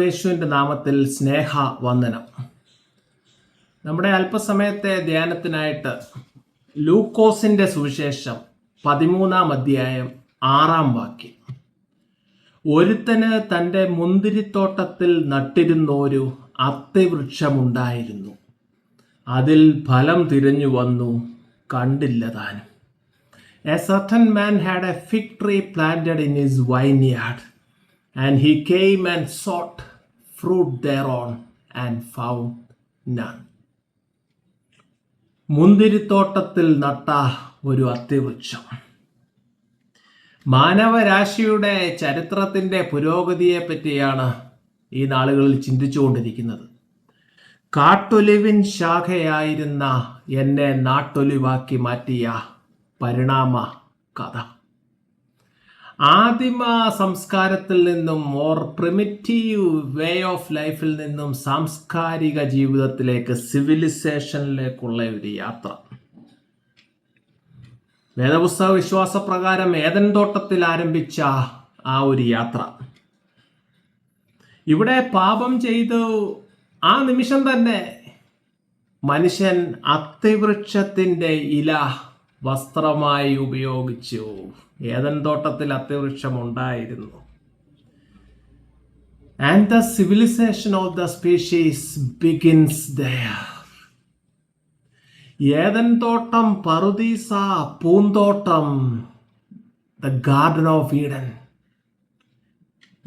യേശുവിന്റെ നാമത്തിൽ സ്നേഹ വന്ദനം നമ്മുടെ അല്പസമയത്തെ ധ്യാനത്തിനായിട്ട് ലൂക്കോസിന്റെ സുവിശേഷം പതിമൂന്നാം അധ്യായം ആറാം വാക്യം. ഒരുത്തന് തന്റെ മുന്തിരിത്തോട്ടത്തിൽ നട്ടിരുന്ന ഒരു അത്തിവൃക്ഷമുണ്ടായിരുന്നു. അതിൽ ഫലം തിരഞ്ഞു വന്നു കണ്ടില്ല താനും. A certain man had a fig tree planted in his vineyard And he came and sought fruit thereon and found none. മുന്തിരിത്തോട്ടത്തിൽ നട്ട ഒരു അത്തിവൃക്ഷം. മാനവരാശിയുടെ ചരിത്രത്തിന്റെ പുരോഗതിയെ പറ്റിയാണ് ഈ നാളുകളിൽ ചിന്തിച്ചുകൊണ്ടിരിക്കുന്നത്. കാട്ടൊലിവിൻ ശാഖയായിരുന്ന എന്നെ നാട്ടൊലിവാക്കി മാറ്റിയ പരിണാമ കഥ. ആദിമ സംസ്കാരത്തിൽ നിന്നും ഓർ പ്രിമിറ്റീവ് വേ ഓഫ് ലൈഫിൽ നിന്നും സാംസ്കാരിക ജീവിതത്തിലേക്ക് സിവിലൈസേഷനിലേക്കുള്ള ഒരു യാത്ര. വേദപുസ്തക വിശ്വാസപ്രകാരം ഏതൻ തോട്ടത്തിൽ ആരംഭിച്ച ആ ഒരു യാത്ര. ഇവിടെ പാപം ചെയ്തു. ആ നിമിഷം തന്നെ മനുഷ്യൻ അത്തിവൃക്ഷത്തിന്റെ ഇല വസ്ത്രമായി ഉപയോഗിച്ചു. ഏതൻ തോട്ടത്തിൽ അത്യവൃക്ഷം ഉണ്ടായിരുന്നു and the civilisation of the species begins there ഏതൻ തോട്ടം പറുദീസ പൂന്തോട്ടം ദ ഗാർഡൻ ഓഫ് ഈഡൻ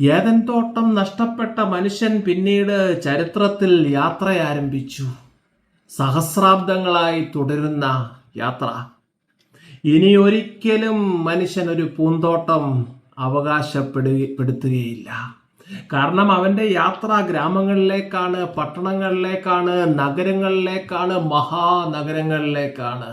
ഏതൻ തോട്ടം നഷ്ടപ്പെട്ട മനുഷ്യൻ പിന്നീട് ചരിത്രത്തിൽ യാത്ര ആരംഭിച്ചു. സഹസ്രാബ്ദങ്ങളായി തുടരുന്ന യാത്ര. ഇനി ഒരിക്കലും മനുഷ്യൻ ഒരു പൂന്തോട്ടം അവകാശപ്പെടുപ്പെടുത്തുകയില്ല കാരണം അവന്റെ യാത്ര ഗ്രാമങ്ങളിലേക്കാണ് പട്ടണങ്ങളിലേക്കാണ് നഗരങ്ങളിലേക്കാണ് മഹാനഗരങ്ങളിലേക്കാണ്.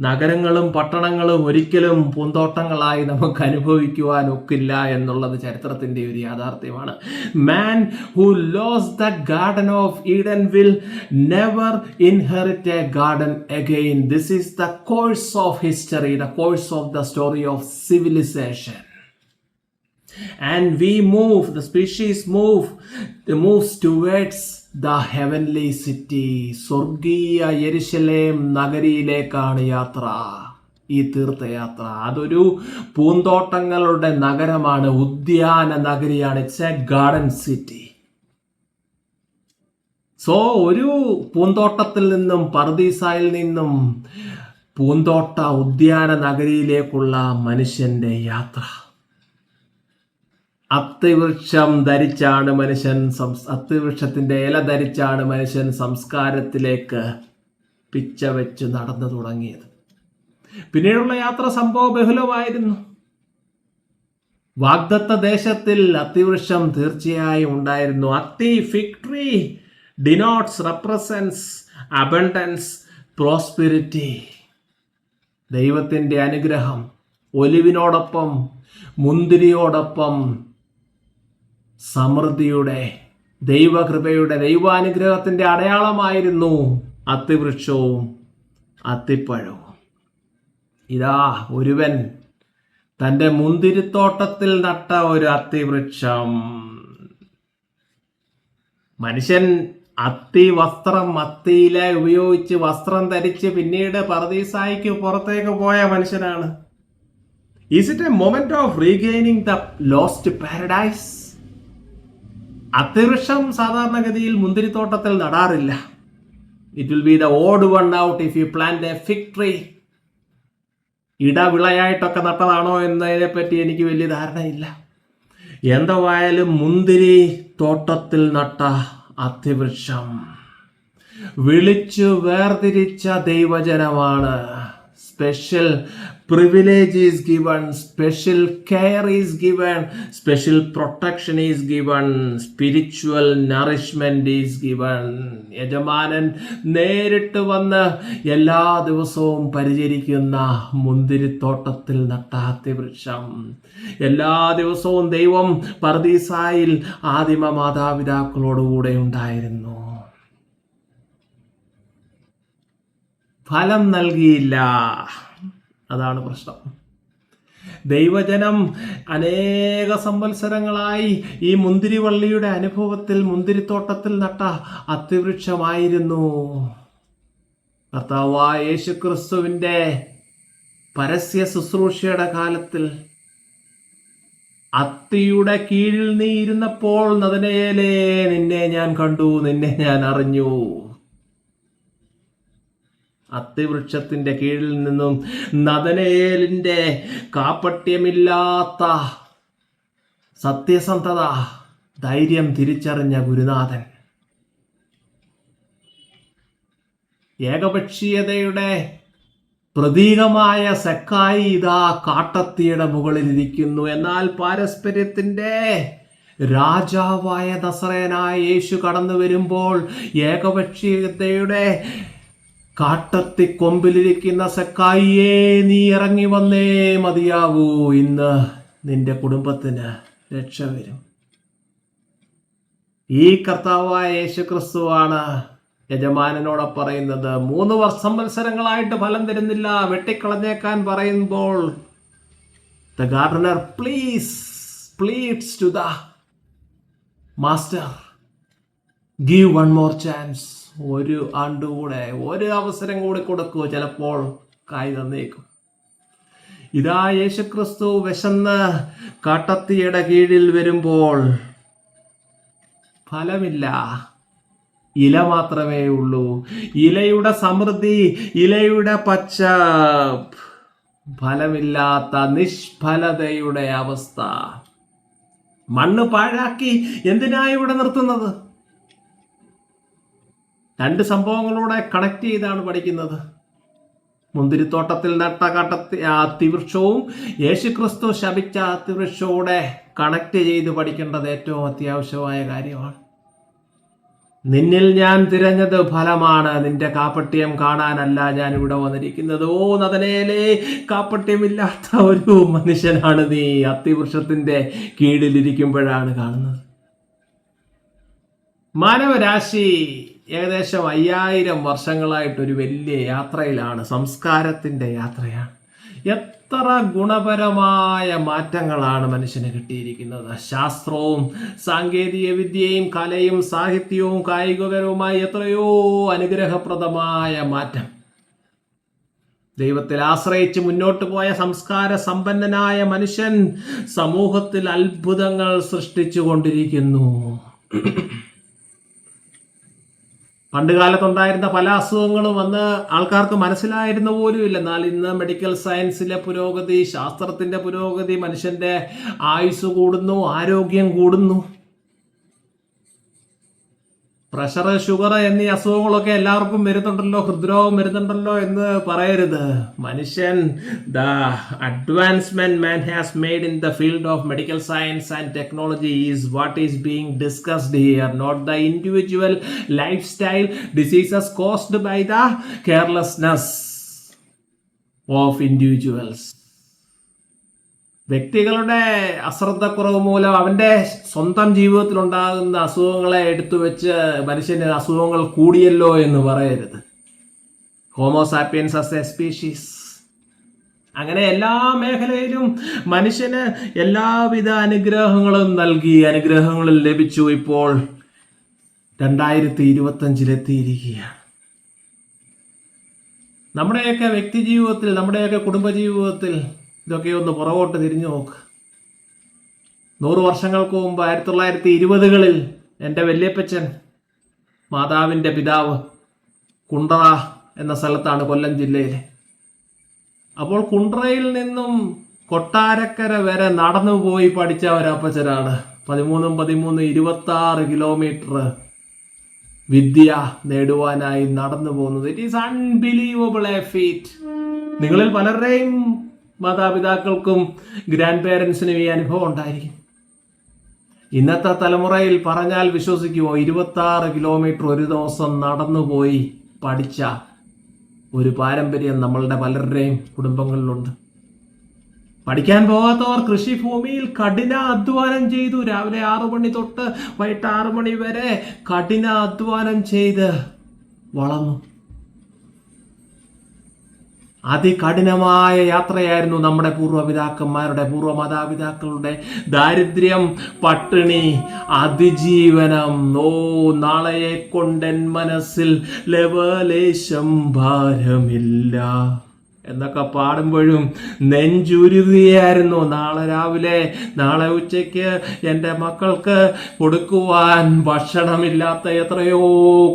നഗരങ്ങളും പട്ടണങ്ങളും ഒരിക്കലും പൂന്തോട്ടങ്ങളായി നമുക്ക് അനുഭവിക്കുവാൻ ഒക്കില്ല എന്നുള്ളത് ചരിത്രത്തിന്റെ ഒരു യാഥാർത്ഥ്യമാണ്. Man who lose the garden of Eden will never inherit a garden again this is the course of history the course of the story of civilization and we move the species move to towards the heavenly city സ്വർഗീയ യരിശലേം നഗരിയിലേക്കാണ് യാത്ര. ഈ തീർത്ഥയാത്ര അതൊരു പൂന്തോട്ടങ്ങളുടെ നഗരമാണ് ഉദ്യാന നഗരിയാണ്. It's a garden city so ഒരു പൂന്തോട്ടത്തിൽ നിന്നും പർദീസായിൽ നിന്നും പൂന്തോട്ട ഉദ്യാന നഗരിയിലേക്കുള്ള മനുഷ്യന്റെ യാത്ര. അത്തിവൃക്ഷം ധരിച്ചാണ് മനുഷ്യൻ അത്തിവൃക്ഷത്തിന്റെ ഇല ധരിച്ചാണ് മനുഷ്യൻ സംസ്കാരത്തിലേക്ക് പിച്ച വെച്ച് നടന്നു തുടങ്ങിയത്. പിന്നീടുള്ള യാത്ര സംഭവ ബഹുലമായിരുന്നു. വാഗ്ദത്ത ദേശത്തിൽ അത്തിവൃക്ഷം തീർച്ചയായും ഉണ്ടായിരുന്നു. അത്തി fig tree denotes represents abundance prosperity. ദൈവത്തിന്റെ അനുഗ്രഹം ഒലിവിനോടൊപ്പം മുന്തിരിയോടൊപ്പം സമൃദ്ധിയുടെ ദൈവകൃപയുടെ ദൈവാനുഗ്രഹത്തിന്റെ അടയാളമായിരുന്നു അത്തിവൃക്ഷവും അത്തിപ്പഴവും. ഇതാ ഒരുവൻ തന്റെ മുന്തിരിത്തോട്ടത്തിൽ നട്ട ഒരു അത്തിവൃക്ഷം. മനുഷ്യൻ അത്തി വസ്ത്രം അത്തിയില ഉപയോഗിച്ച് വസ്ത്രം ധരിച്ച് പിന്നീട് പറദീസായിക്ക് പുറത്തേക്ക് പോയ മനുഷ്യനാണ്. Is it a moment of regaining the lost paradise അത്തിവൃക്ഷം സാധാരണഗതിയിൽ മുന്തിരിത്തോട്ടത്തിൽ നടാറില്ല. It will be the odd one out if you plant a fig tree ഇടവിളയായിട്ടൊക്കെ നട്ടതാണോ എന്നതിനെ പറ്റി എനിക്ക് വലിയ ധാരണയില്ല. എന്തായാലും മുന്തിരി തോട്ടത്തിൽ നട്ട അതിവൃക്ഷം വിളിച്ചു വേർതിരിച്ച ദൈവജനമാണ്. Special privilege is given special care is given special protection is given spiritual nourishment is given യജമാനൻ നേരിട്ട് വന്ന് എല്ലാ ദിവസവും പരിചരിക്കുന്ന മുന്തിരിത്തോട്ടത്തിൽ നട്ടാത്തി വൃക്ഷം എല്ലാ ദിവസവും ദൈവം പർദീസായിൽ ആദിമ മാതാപിതാക്കളോടുകൂടെ ഉണ്ടായിരുന്നു. ഫലം നൽകിയില്ല. അതാണ് പ്രശ്നം. ദൈവജനം അനേക സംവത്സരങ്ങളായി ഈ മുന്തിരിവള്ളിയുടെ അനുഭവത്തിൽ മുന്തിരിത്തോട്ടത്തിൽ നട്ട അത്തിവൃക്ഷമായിരുന്നു. കർത്താവായ യേശുക്രിസ്തുവിന്റെ പരസ്യ ശുശ്രൂഷയുടെ കാലത്തിൽ അത്തിയുടെ കീഴിൽ നീ ഇരുന്നപ്പോൾ നദനയേലേ നിന്നെ ഞാൻ കണ്ടു നിന്നെ ഞാൻ അറിഞ്ഞു. അത്തിവൃക്ഷത്തിന്റെ കീഴിൽ നിന്നും നദനയേലിന്റെ കാപ്പട്യമില്ലാത്ത സത്യസന്ധത ധൈര്യം തിരിച്ചറിഞ്ഞ ഗുരുനാഥൻ. ഏകപക്ഷീയതയുടെ പ്രതീകമായ സെക്കായി ഇതാ കാട്ടത്തിയുടെ മുകളിൽ ഇരിക്കുന്നു എന്നാൽ പാരസ്പര്യത്തിന്റെ രാജാവായ ദസറേനായ യേശു കടന്നു വരുമ്പോൾ ഏകപക്ഷീയതയുടെ കാട്ടത്തി കൊമ്പിലിരിക്കുന്ന സെക്കായിയെ നീ ഇറങ്ങി വന്നേ മതിയാവൂ. ഇന്ന് നിന്റെ കുടുംബത്തിന് രക്ഷ വരും. ഈ കർത്താവായ യേശുക്രിസ്തുവാണ് യജമാനനോട് പറയുന്നത്. മൂന്ന് വർഷം മത്സരങ്ങളായിട്ട് ഫലം തരുന്നില്ല. വെട്ടിക്കളഞ്ഞേക്കാൻ പറയുമ്പോൾ the gardener please pleads to the master give one more chance ഒരു ആണ്ടുകൂടെ ഒരു അവസരം കൂടി കൊടുക്കുക ചിലപ്പോൾ കായ് തന്നേക്കും. ഇതാ യേശുക്രിസ്തു വിശന്ന് കാട്ടത്തിയുടെ കീഴിൽ വരുമ്പോൾ ഫലമില്ല. ഇല മാത്രമേ ഉള്ളൂ. ഇലയുടെ സമൃദ്ധി ഇലയുടെ പച്ച ഫലമില്ലാത്ത നിഷ്ഫലതയുടെ അവസ്ഥ. മണ്ണ് പാഴാക്കി എന്തിനാ ഇവിടെ നിർത്തുന്നത്? രണ്ട് സംഭവങ്ങളോടെ കണക്ട് ചെയ്താണ് പഠിക്കുന്നത്. മുന്തിരിത്തോട്ടത്തിൽ നട്ട കട്ടത്തി അത്തിവൃക്ഷവും യേശുക്രിസ്തു ശപിച്ച അത്തിവൃക്ഷവും കണക്ട് ചെയ്ത് പഠിക്കേണ്ടത് ഏറ്റവും അത്യാവശ്യമായ കാര്യമാണ്. നിന്നിൽ ഞാൻ തിരഞ്ഞത് ഫലമാണ് നിന്റെ കാപ്പട്യം കാണാനല്ല ഞാൻ ഇവിടെ വന്നിരിക്കുന്നത്. ഓ നദനയിലെ കാപ്പട്യമില്ലാത്ത ഒരു മനുഷ്യനാണ് നീ. അത്തിവൃക്ഷത്തിന്റെ കീഴിലിരിക്കുമ്പോഴാണ് കാണുന്നത്. മാനവരാശി ഏകദേശം അയ്യായിരം വർഷങ്ങളായിട്ട് ഒരു വലിയ യാത്രയിലാണ് സംസ്കാരത്തിന്റെ യാത്രയാണ്. എത്ര ഗുണപരമായ മാറ്റങ്ങളാണ് മനുഷ്യന് കിട്ടിയിരിക്കുന്നത്. ശാസ്ത്രവും സാങ്കേതിക വിദ്യയും കലയും സാഹിത്യവും കായികപരവുമായി എത്രയോ അനുഗ്രഹപ്രദമായ മാറ്റം. ദൈവത്തിൽ ആശ്രയിച്ച് മുന്നോട്ട് പോയ സംസ്കാര സമ്പന്നനായ മനുഷ്യൻ സമൂഹത്തിൽ അത്ഭുതങ്ങൾ സൃഷ്ടിച്ചു കൊണ്ടിരിക്കുന്നു പണ്ട് കാലത്തുണ്ടായിരുന്ന പല അസുഖങ്ങളും അന്ന് ആൾക്കാർക്ക് മനസ്സിലായിരുന്ന പോലും ഇല്ല എന്നാൽ ഇന്ന് മെഡിക്കൽ സയൻസിലെ പുരോഗതി ശാസ്ത്രത്തിന്റെ പുരോഗതി മനുഷ്യന്റെ ആയുസ് കൂടുന്നു ആരോഗ്യം കൂടുന്നു. പ്രഷർ ഷുഗർ എന്നീ അസുഖങ്ങളൊക്കെ എല്ലാവർക്കും വരുന്നുണ്ടല്ലോ ഹൃദ്രോഗം വരുന്നുണ്ടല്ലോ എന്ന് പറയരുത്. മനുഷ്യൻ the advancement man has made in the field of medical science and technology is what is being discussed here not the individual lifestyle diseases caused by the carelessness of individuals വ്യക്തികളുടെ അശ്രദ്ധക്കുറവ് മൂലം അവന്റെ സ്വന്തം ജീവിതത്തിൽ ഉണ്ടാകുന്ന അസുഖങ്ങളെ എടുത്തു വെച്ച് മനുഷ്യന് അസുഖങ്ങൾ കൂടിയല്ലോ എന്ന് പറയരുത്. ഹോമോസാപ്പിയൻസ് അസ് എ സ്പീഷീസ് അങ്ങനെ എല്ലാ മേഖലയിലും മനുഷ്യന് എല്ലാവിധ അനുഗ്രഹങ്ങളും നൽകി. അനുഗ്രഹങ്ങളും ലഭിച്ചു ഇപ്പോൾ രണ്ടായിരത്തി ഇരുപത്തഞ്ചിലെത്തിയിരിക്കുകയാണ് നമ്മുടെയൊക്കെ വ്യക്തി ജീവിതത്തിൽ നമ്മുടെയൊക്കെ കുടുംബജീവിതത്തിൽ ഇതൊക്കെ ഒന്ന് പുറകോട്ട് തിരിഞ്ഞു നോക്ക്. നൂറ് വർഷങ്ങൾക്ക് മുമ്പ് ആയിരത്തി തൊള്ളായിരത്തി ഇരുപതുകളിൽ എന്റെ വല്യപ്പച്ചൻ മാതാവിന്റെ പിതാവ് കുണ്ടറ എന്ന സ്ഥലത്താണ് കൊല്ലം ജില്ലയിൽ അപ്പോൾ കുണ്ടറയിൽ നിന്നും കൊട്ടാരക്കര വരെ നടന്നു പോയി പഠിച്ച ഒരപ്പച്ചനാണ്. പതിമൂന്നും പതിമൂന്ന് ഇരുപത്തി ആറ് കിലോമീറ്റർ വിദ്യ നേടുവാനായി നടന്നു പോകുന്നത്. It is unbelievable a feat നിങ്ങളിൽ പലരുടെയും മാതാപിതാക്കൾക്കും ഗ്രാൻഡ് പേരൻസിനും ഈ അനുഭവം ഉണ്ടായിരിക്കും. ഇന്നത്തെ തലമുറയിൽ പറഞ്ഞാൽ വിശ്വസിക്കുമോ ഇരുപത്തി ആറ് കിലോമീറ്റർ ഒരു ദിവസം നടന്നുപോയി പഠിച്ച ഒരു പാരമ്പര്യം നമ്മളുടെ പലരുടെയും കുടുംബങ്ങളിലുണ്ട്. പഠിക്കാൻ പോകാത്തവർ കൃഷിഭൂമിയിൽ കഠിന അധ്വാനം ചെയ്തു. രാവിലെ ആറു മണി തൊട്ട് വൈകിട്ട് ആറു മണി വരെ കഠിന അധ്വാനം ചെയ്ത് വളർന്നു. അതികഠിനമായ യാത്രയായിരുന്നു നമ്മുടെ പൂർവപിതാക്കന്മാരുടെ പൂർവ മാതാപിതാക്കളുടെ ദാരിദ്ര്യം പട്ടിണി അതിജീവനം. ഓ നാളയെ കൊണ്ടൻ മനസ്സിൽ ലവലേശം ഭാരമില്ല. എന്നൊക്കെ പാടുമ്പോഴും നെഞ്ചുരുതിയായിരുന്നു. നാളെ രാവിലെ നാളെ ഉച്ചയ്ക്ക് എന്റെ മക്കൾക്ക് കൊടുക്കുവാൻ ഭക്ഷണമില്ലാത്ത എത്രയോ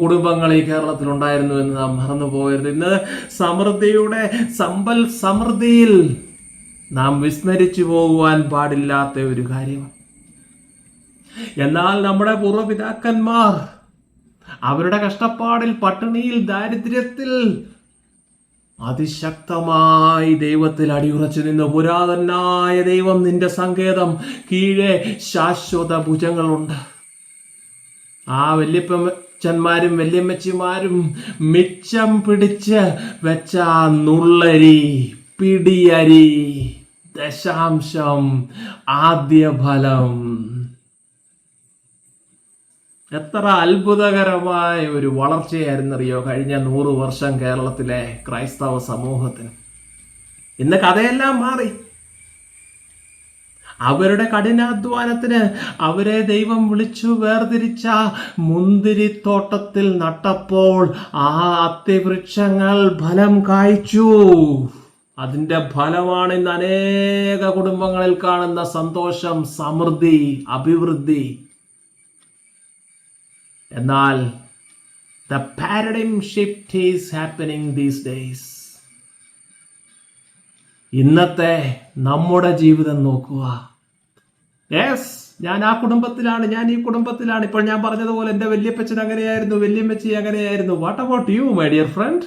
കുടുംബങ്ങൾ ഈ കേരളത്തിലുണ്ടായിരുന്നു എന്ന് നാം മറന്നു ഇന്ന് സമൃദ്ധിയുടെ സമ്പൽ സമൃദ്ധിയിൽ നാം വിസ്മരിച്ചു പോകുവാൻ പാടില്ലാത്ത ഒരു കാര്യമാണ്. എന്നാൽ നമ്മുടെ പൂർവപിതാക്കന്മാർ അവരുടെ കഷ്ടപ്പാടിൽ പട്ടിണിയിൽ ദാരിദ്ര്യത്തിൽ അതിശക്തമായി ദൈവത്തിൽ അടിയുറച്ചു നിന്ന് പുരാതനായ ദൈവം നിന്റെ സങ്കേതം കീഴെ ശാശ്വത ഭുജങ്ങളുണ്ട്. ആ വല്യപ്പച്ചന്മാരും വല്യമ്മച്ചിമാരും മിച്ചം പിടിച്ച് വെച്ച നുള്ളരി പിടിയരി ദശാംശം ആദ്യ ഫലം എത്ര അത്ഭുതകരമായ ഒരു വളർച്ചയായിരുന്നറിയോ കഴിഞ്ഞ നൂറ് വർഷം കേരളത്തിലെ ക്രൈസ്തവ സമൂഹത്തിന്. ഇന്ന് കഥയെല്ലാം മാറി. അവരുടെ കഠിനാധ്വാനത്തിന് അവരെ ദൈവം വിളിച്ചു വേർതിരിച്ച മുന്തിരിത്തോട്ടത്തിൽ നട്ടപ്പോൾ ആ അത്തിവൃക്ഷങ്ങൾ ഫലം കായ്ച്ചു. അതിന്റെ ഫലമാണ് ഇന്ന് അനേക കുടുംബങ്ങളിൽ കാണുന്ന സന്തോഷം സമൃദ്ധി അഭിവൃദ്ധി. എന്നാൽ the paradigm shift is happening these days ഇന്നത്തെ നമ്മുടെ ജീവിതം നോക്കുക. യെസ് ഞാൻ ആ കുടുംബത്തിലാണ് ഞാൻ ഈ കുടുംബത്തിലാണ്. ഇപ്പോൾ ഞാൻ പറഞ്ഞതുപോലെ എന്റെ വല്യപ്പച്ചൻ അങ്ങനെയായിരുന്നു വല്യമ്മച്ചി അങ്ങനെയായിരുന്നു. What about you my dear friend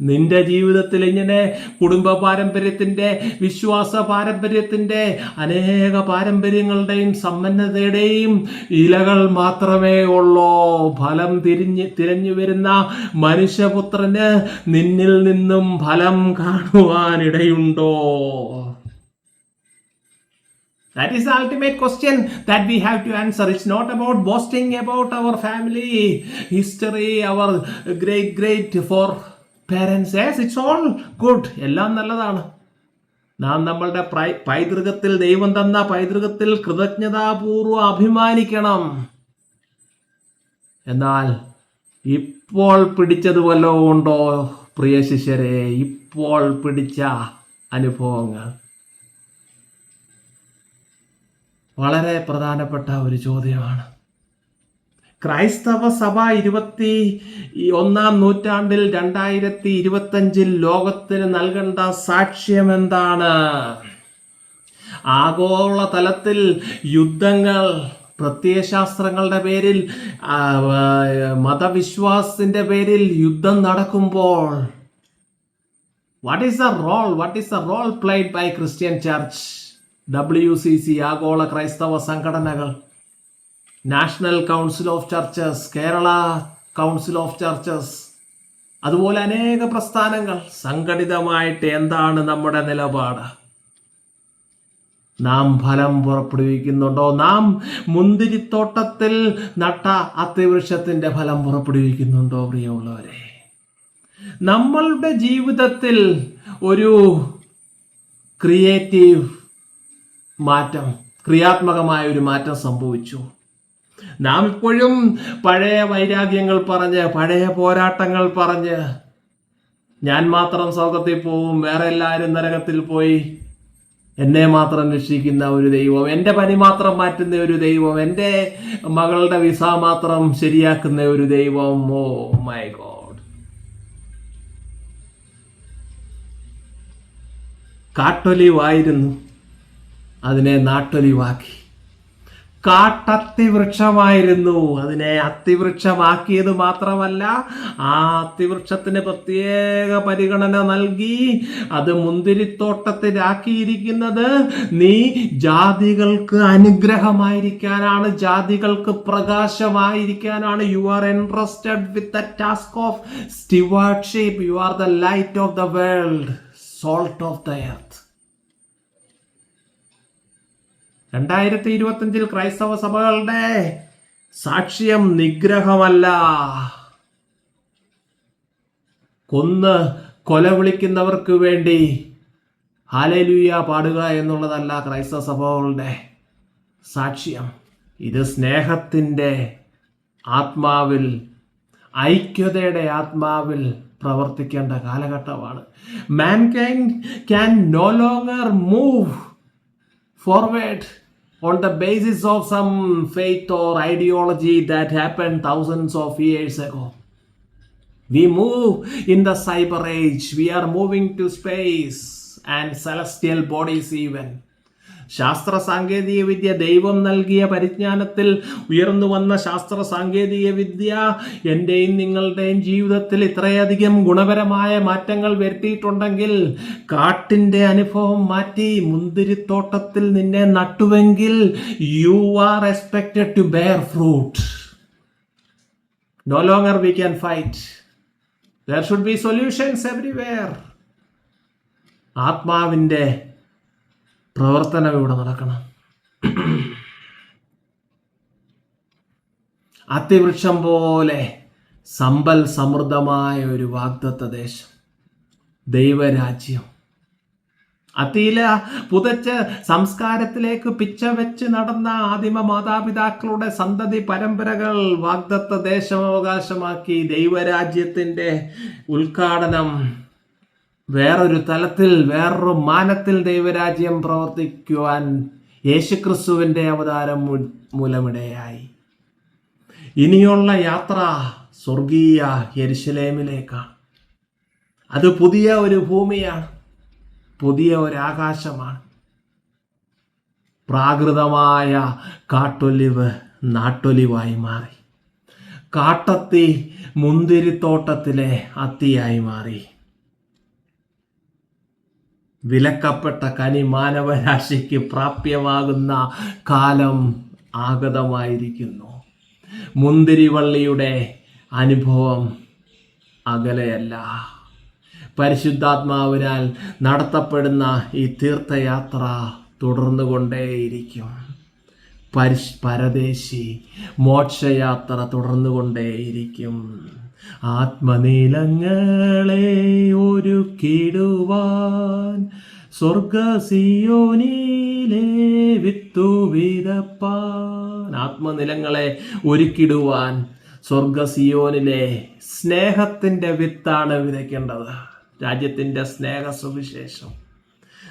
നിന്റെ ജീവിതത്തിൽ ഇങ്ങനെ കുടുംബ പാരമ്പര്യത്തിന്റെ വിശ്വാസ പാരമ്പര്യത്തിന്റെ അനേക പാരമ്പര്യങ്ങളുടെയും സമ്പന്നതയുടെയും ഇലകൾ മാത്രമേ ഉള്ളൂ ഫലം തിരിഞ്ഞ് തിരഞ്ഞു വരുന്ന മനുഷ്യപുത്രന് നിന്നിൽ നിന്നും ഫലം കാണുവാനിടയുണ്ടോ That is the ultimate question that we have to answer. It's not about boasting about our family history, our great great for parents. As it's all good എല്ലാം നല്ലതാണ്. നാം നമ്മളുടെ പൈതൃകത്തിൽ ദൈവം തന്ന പൈതൃകത്തിൽ കൃതജ്ഞതാപൂർവം അഭിമാനിക്കണം. എന്നാൽ ഇപ്പോൾ പിടിച്ചത് വല്ലതും ഉണ്ടോ പ്രിയ ശിഷ്യരെ? ഇപ്പോൾ പിടിച്ച അനുഭവങ്ങൾ. വളരെ പ്രധാനപ്പെട്ട ഒരു ചോദ്യമാണ്. ക്രൈസ്തവ സഭ ഇരുപത്തി ഒന്നാം നൂറ്റാണ്ടിൽ രണ്ടായിരത്തി ഇരുപത്തഞ്ചിൽ ലോകത്തിന് നൽകേണ്ട സാക്ഷ്യം എന്താണ്? ആഗോള തലത്തിൽ യുദ്ധങ്ങൾ പ്രത്യയശാസ്ത്രങ്ങളുടെ പേരിൽ മതവിശ്വാസത്തിന്റെ പേരിൽ യുദ്ധം നടക്കുമ്പോൾ what is the role what is the role played by Christian church W C C ആഗോള ക്രൈസ്തവ സംഘടനകൾ. National council of churches Kerala council of churches അതുപോലെ അനേക പ്രസ്ഥാനങ്ങൾ സംഘടിതമായിട്ട് എന്താണ് നമ്മുടെ നിലപാട്? നാം ഫലം പുറപ്പെടുവിക്കുന്നുണ്ടോ? നാം മുന്തിരിത്തോട്ടത്തിൽ നട്ട അത്തിവൃക്ഷത്തിന്റെ ഫലം പുറപ്പെടുവിക്കുന്നുണ്ടോ പ്രിയമുള്ളവരെ? നമ്മളുടെ ജീവിതത്തിൽ ഒരു ക്രിയേറ്റീവ് മാറ്റം ക്രിയാത്മകമായ ഒരു മാറ്റം സംഭവിച്ചു. നാം ഇപ്പോഴും പഴയ വൈരാഗ്യങ്ങൾ പറഞ്ഞ് പഴയ പോരാട്ടങ്ങൾ പറഞ്ഞ് ഞാൻ മാത്രം സ്വർഗത്തിൽ പോവും വേറെ എല്ലാവരും നരകത്തിൽ പോയി എന്നെ മാത്രം രക്ഷിക്കുന്ന ഒരു ദൈവം എന്റെ പനി മാത്രം മാറ്റുന്ന ഒരു ദൈവം എന്റെ മകളുടെ വിസ മാത്രം ശരിയാക്കുന്ന ഒരു ദൈവം. Oh my God. കാട്ടൊലിവായിരുന്നു. അതിനെ നാട്ടൊലിവാക്കി. കാട്ടത്തിവൃക്ഷമായിരുന്നു അതിനെ അത്തിവൃക്ഷമാക്കിയത് മാത്രമല്ല ആ അത്തിവൃക്ഷത്തിന് പ്രത്യേക പരിഗണന നൽകി അത് മുന്തിരിത്തോട്ടത്തിലാക്കിയിരിക്കുന്നത്. നീ ജാതികൾക്ക് അനുഗ്രഹമായിരിക്കാനാണ് ജാതികൾക്ക് പ്രകാശമായിരിക്കാനാണ്. You are interested with the task of stewardship you are the light of the world salt of the earth രണ്ടായിരത്തി ഇരുപത്തിയഞ്ചിൽ ക്രൈസ്തവ സഭകളുടെ സാക്ഷ്യം നിഗ്രഹമല്ല. കൊന്ന് കൊല വിളിക്കുന്നവർക്ക് വേണ്ടി ഹാലലൂയ പാടുക എന്നുള്ളതല്ല ക്രൈസ്തവ സഭകളുടെ സാക്ഷ്യം. ഇത് സ്നേഹത്തിന്റെ ആത്മാവിൽ ഐക്യതയുടെ ആത്മാവിൽ പ്രവർത്തിക്കേണ്ട കാലഘട്ടമാണ്. Man can can no longer move forward on the basis of some faith or ideology that happened thousands of years ago. We move in the cyber age, we are moving to space and celestial bodies, even. ശാസ്ത്ര സാങ്കേതിക വിദ്യ ദൈവം നൽകിയ പരിജ്ഞാനത്തിൽ ഉയർന്നു വന്ന ശാസ്ത്ര സാങ്കേതിക വിദ്യ എന്റെയും നിങ്ങളുടെയും ജീവിതത്തിൽ ഇത്രയധികം ഗുണപരമായ മാറ്റങ്ങൾ വരുത്തിയിട്ടുണ്ടെങ്കിൽ കാട്ടിന്റെ അനുഭവം മാറ്റി മുന്തിരിത്തോട്ടത്തിൽ നിന്നെ നട്ടുവെങ്കിൽ you are expected to bear fruit no longer we can fight there should be solutions everywhere ആത്മാവിന്റെ പ്രവർത്തനം ഇവിടെ നടക്കണം. അത്തിവൃക്ഷം പോലെ സമ്പൽ സമൃദ്ധമായ ഒരു വാഗ്ദത്ത ദേശം. ദൈവരാജ്യം. അതില പുതച്ച് സംസ്കാരത്തിലേക്ക് പിച്ച വെച്ച് നടന്ന ആദിമ മാതാപിതാക്കളുടെ സന്തതി പരമ്പരകൾ വാഗ്ദത്ത ദേശം അവകാശമാക്കി ദൈവരാജ്യത്തിന്റെ ഉദ്ഘാടനം വേറൊരു തലത്തിൽ വേറൊരു മാനത്തിൽ ദൈവരാജ്യം പ്രവർത്തിക്കുവാൻ യേശുക്രിസ്തുവിന്റെ അവതാരം മൂലമിടയായി. ഇനിയുള്ള യാത്ര സ്വർഗീയ യെരുശലേമിലേക്കാണ്. അത് പുതിയ ഒരു ഭൂമിയാണ് പുതിയ ഒരു ആകാശമാണ്. പ്രാകൃതമായ കാട്ടൊലിവ് നാട്ടൊലിവായി മാറി. കാട്ടത്തി മുന്തിരിത്തോട്ടത്തിലെ അത്തിയായി മാറി. വിലക്കപ്പെട്ട കനി മാനവരാശിക്ക് പ്രാപ്യമാകുന്ന കാലം ആഗതമായിരിക്കുന്നു. മുന്തിരിവള്ളിയുടെ അനുഭവം അകലെയല്ല. പരിശുദ്ധാത്മാവിനാൽ നടത്തപ്പെടുന്ന ഈ തീർത്ഥയാത്ര തുടർന്നു കൊണ്ടേയിരിക്കും പരിശ് പരദേശി മോക്ഷയാത്ര തുടർന്നു തുടർന്നുകൊണ്ടേയിരിക്കും. ആത്മനീലങ്ങളെ ഒരുക്കിടുവാൻ സ്വർഗസിയോനിലെ വിത്തു വിതപ്പാൻ ആത്മനിലങ്ങളെ ഒരുക്കിടുവാൻ സ്വർഗസിയോനിലെ സ്നേഹത്തിന്റെ വിത്താണ് വിതയ്ക്കേണ്ടത്. രാജ്യത്തിന്റെ സ്നേഹ സുവിശേഷം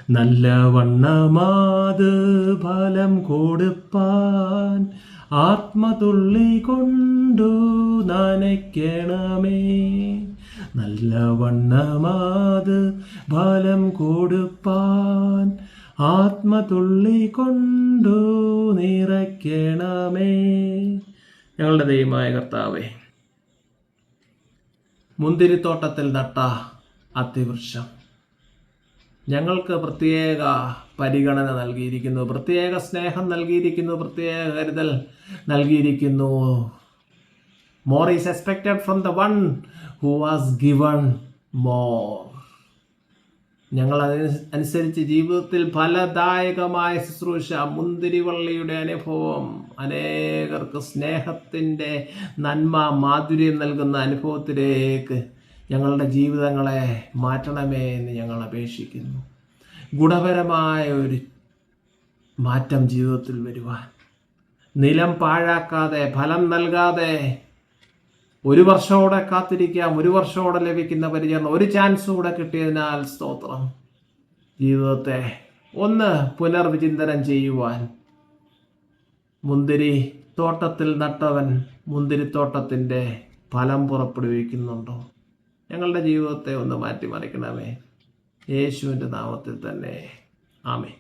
നല്ല വണ്ണമാത് ഫലം കൊടുപ്പാൻ ആത്മതുള്ളി കൊണ്ടു നനയ്ക്കണമേ. നല്ല വണ്ണമാത് ബാലം കൊടുപ്പാൻ ആത്മതുള്ളി കൊണ്ടു നിറയ്ക്കണമേ. ഞങ്ങളുടെ ദൈവമായ കർത്താവേ മുന്തിരിത്തോട്ടത്തിൽ നട്ട അത്തിവൃക്ഷം. ഞങ്ങൾക്ക് പ്രത്യേക പരിഗണന നൽകിയിരിക്കുന്നു പ്രത്യേക സ്നേഹം നൽകിയിരിക്കുന്നു പ്രത്യേക കരുതൽ നൽകിയിരിക്കുന്നു. More is expected from the one who was given more ഞങ്ങൾ അനുസരിച്ച് ജീവിതത്തിൽ ഫലദായകമായ ശുശ്രൂഷ മുന്തിരിവള്ളിയുടെ അനുഭവം അനേകർക്ക് സ്നേഹത്തിന്റെ നന്മ മാധുര്യം നൽകുന്ന അനുഭവത്തിലേക്ക് ഞങ്ങളുടെ ജീവിതങ്ങളെ മാറ്റണമേ എന്ന് ഞങ്ങൾ അപേക്ഷിക്കുന്നു. ഗുണപരമായ ഒരു മാറ്റം ജീവിതത്തിൽ വരുവാൻ. നിലം പാഴാക്കാതെ ഫലം നൽകാതെ ഒരു വർഷമോടെ കാത്തിരിക്കാം ഒരു വർഷമോടെ ലഭിക്കുന്ന പരിചരണം ഒരു ചാൻസ് കൂടെ കിട്ടിയതിനാൽ സ്തോത്രം. ജീവിതത്തെ ഒന്ന് പുനർവിചിന്തനം ചെയ്യുവാൻ. മുന്തിരി തോട്ടത്തിൽ നട്ടവൻ മുന്തിരിത്തോട്ടത്തിന്റെ ഫലം പുറപ്പെടുവിക്കുന്നുണ്ടോ? ഞങ്ങളുടെ ജീവിതത്തെ ഒന്ന് മാറ്റിമറിക്കണമേ. യേശുവിന്റെ നാമത്തിൽ തന്നെ. ആമേ